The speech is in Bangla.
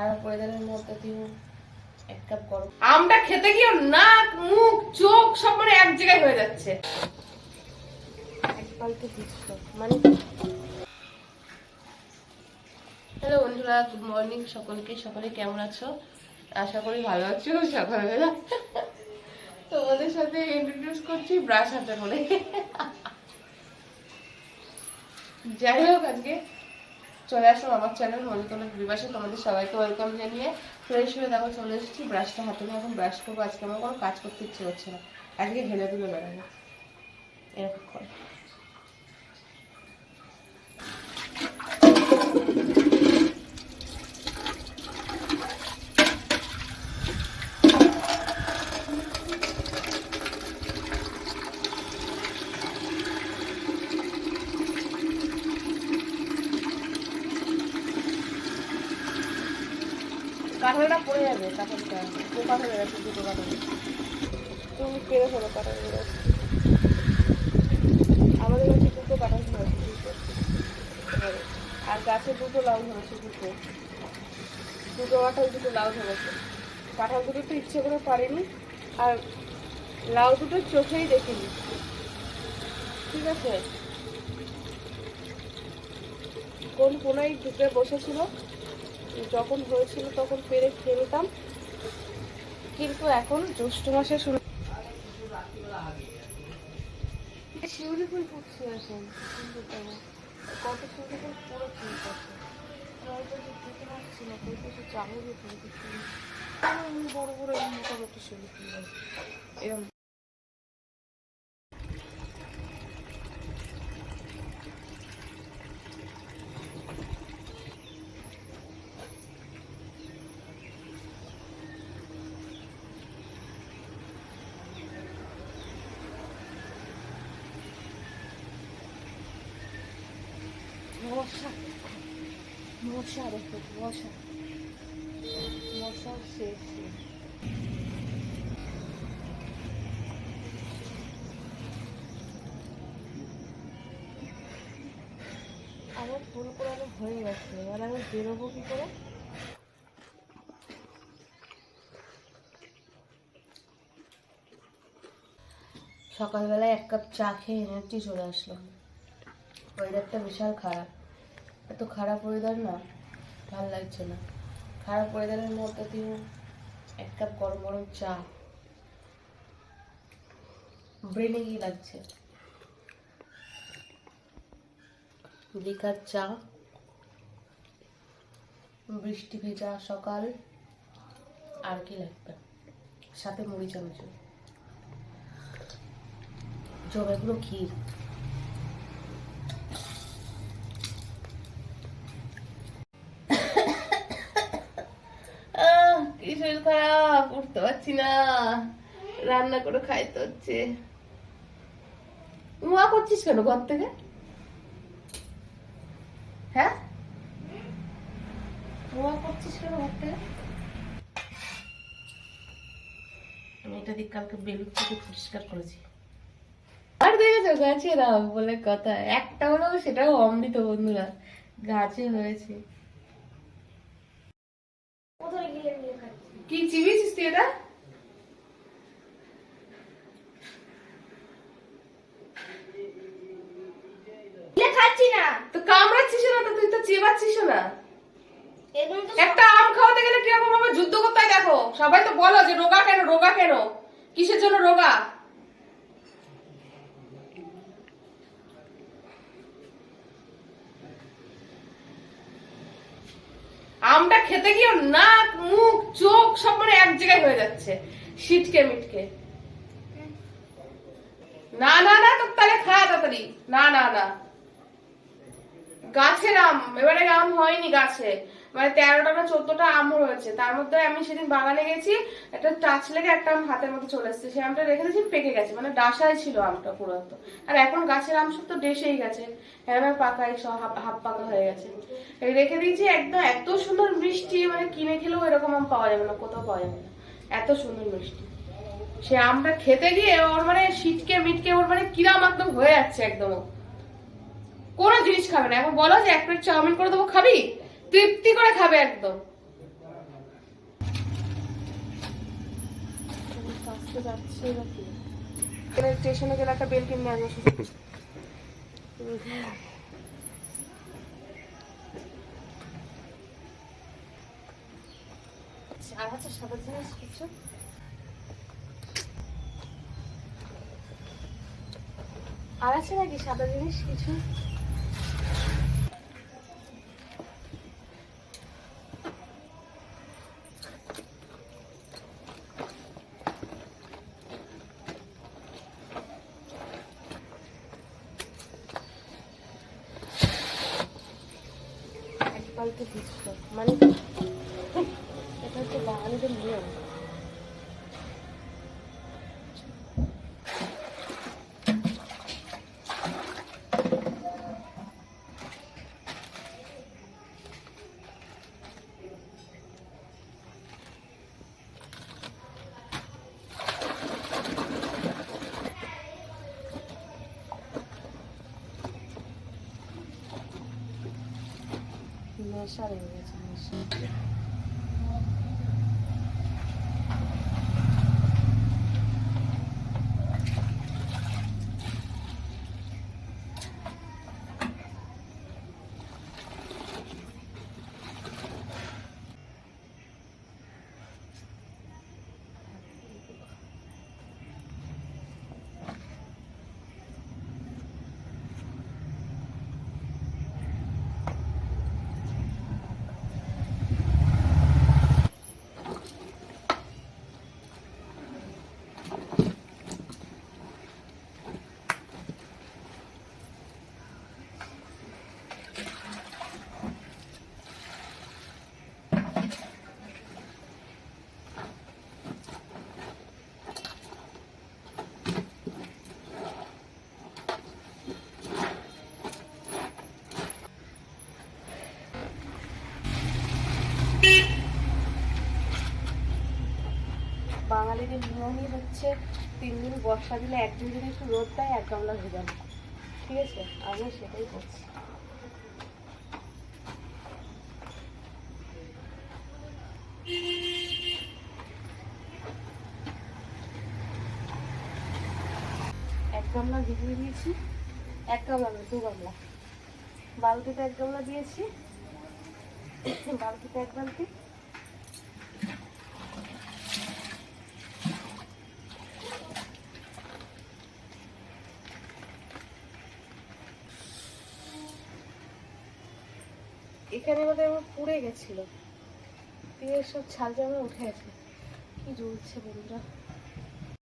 খারাপ ওয়েদারের মধ্যে দিয়ে এক কাপ গরম। আমটা খেতে গিয়ে নাক মুখ চোখ সব মানে এক জায়গায় হয়ে যাচ্ছে। মানে? হ্যালো বন্ধুরা গুড মর্নিং সকলকে। সকলে কেমন আছো? আশা করি ভালো আছো সকালবেলা। তোমাদের সাথে ইন্ট্রোডিউস করছি ব্রাশ হাতে করে। যাই হোক আজকে চলে আসো আমার চ্যানেল অনেক বিবাসে তোমাদের সবাইকে ওয়েলকাম জানিয়ে ফ্রেশ হয়ে দেখো চলে এসেছি ব্রাশটা হাতে নিয়ে। এখন ব্রাশ করব। আজকে আমার কোনো কাজ করতে ইচ্ছে করছে না। আজকে ঘেলে দিলে বেড়াবো এরকম করে। কাঁঠালটা পড়ে যাবে কাঁঠালটা পোকা হয়ে গেছে, দুটো কাঁঠাল তুমি পেরে ফেলো কাঁঠালগুলো আমাদের কাছে দুটো কাঁঠাল ধরেছে দুটো। আর গাছে দুটো লাউ ধরেছে, দুটো। দুটো কাঁঠাল দুটো লাউ ধরেছে। কাঁঠাল দুটো তো ইচ্ছে করে পারিনি, আর লাউ দুটো চোখেই দেখিনি। ঠিক আছে? কোন কোনায় ঢুকে বসেছিল? যখন হয়েছিল তখন পেরে ফেলতাম কিন্তু এখন জ্যৈষ্ঠ মাসে শুরু। শিউলি ফুল ফুটছে এখন কত শিউলি ফুল পুরো ঠিক আছে পারছি না কিছু বড় বড় মোটামুটি ফুল এরকম মশা দেখো মশা। মশার শেষ। আমার ফুল করানো হয়ে গেছে। এবার আমি বেরোবো কি করে? সকালবেলায় এক কাপ চা খেয়ে এনার্জি চলে আসলো। ওয়েদারটা বিশাল খারাপ। এত খারাপ ওয়েদার না, ভালো লাগছে না। খারাপ ওয়েদারের মধ্যে দিয়ে এক কাপ গরম গরম চা। ব্রেনে কি লাগছে? লিকার চা। বৃষ্টি ভেজা সকাল। আর কি লাগবে? সাথে মুড়ি চানাচুর জমেগুলো ক্ষীর আহ, কি শরীর খারাপ পারছি না। রান্না করে খাইতে হচ্ছে। উমা করছিস কেন ঘর থেকে? হ্যাঁ? উমা করছিস কেন ঘর থেকে? আমি এটা দিক কালকে বেলুন থেকে পরিষ্কার করেছি। আর দেখেছ গাছে বলে কথা। একটা হলেও সেটাও অমৃত বন্ধুরা। গাছে হয়েছে। কি চিবিয়েছিস তুই এটা খাচ্ছি না তো কামড়াচ্ছিস না চিবাচ্ছিস না? একটা আম খাওয়াতে গেলে কীরকম ভাবে যুদ্ধ করতে দেখো। সবাই তো বলো যে রোগা কেন রোগা কেন? কিসের জন্য রোগা? আমটা খেতে গিয়ে নাক মুখ চোখ সব মানে এক জায়গায় হয়ে যাচ্ছে। শীতকে মিটকে। না না না তো তাহলে খা তাড়াতাড়ি। না না না। গাছের আম এবারে আম হয়নি গাছে। মানে তেরোটা না চোদ্দটা আম রয়েছে। তার মধ্যে আমি সেদিন বাগানে গেছি, একটা টাচ লেগে একটা আম হাতের মধ্যে চলে এসেছে। সে আমটা রেখে দিয়েছি, পেকে গেছে। মানে ডাসায় ছিল আমটা পুরো তো আর এখন গাছের আম সব তো ডেসেই গেছে। হ্যাঁ পাকাই, সব হাফ পাকা হয়ে গেছে। রেখে দিয়েছি একদম, এত সুন্দর মিষ্টি মানে কিনে খেলেও এরকম আম পাওয়া যাবে না, কোথাও পাওয়া যাবে না। এত সুন্দর মিষ্টি। সে আমটা খেতে গিয়ে ওর মানে শীতকে, মিটকে ওর মানে কিরাম একদম হয়ে যাচ্ছে একদম। কোনো জিনিস খাবে না। এখন বলো যে এক প্লেট চাউমিন করে দেবো খাবি? তৃপ্তি করে খাবে একদম। স্টেশনে গেলে একটা বেল কিনবে আসব আর আছে সাদা জিনিস কিছু? আর আছে নাকি সাদা জিনিস কিছু? পাল্টে দিচ্ছ। মানে এটা হচ্ছে বাঙালিদের নিয়ম। নেশা লেগে গেছে নেশা বাঙালিদের নিয়মই হচ্ছে, তিন দিন বর্ষা দিলে একদিন যদি একটু রোদ দেয়, এক গামলা ভেজানো ঠিক আছে? আমিও সেটাই করছি। এক গামলা ভিজিয়ে দিয়েছি। এক গামলা দু গামলা। বালতিতে এক গামলা দিয়েছি। বালতিতে এক বালতি। এখানে বোধহয় আমার পুড়ে গেছিল। দিয়ে সব ছাল জামা উঠে আছে। কি জ্বলছে বন্ধুরা।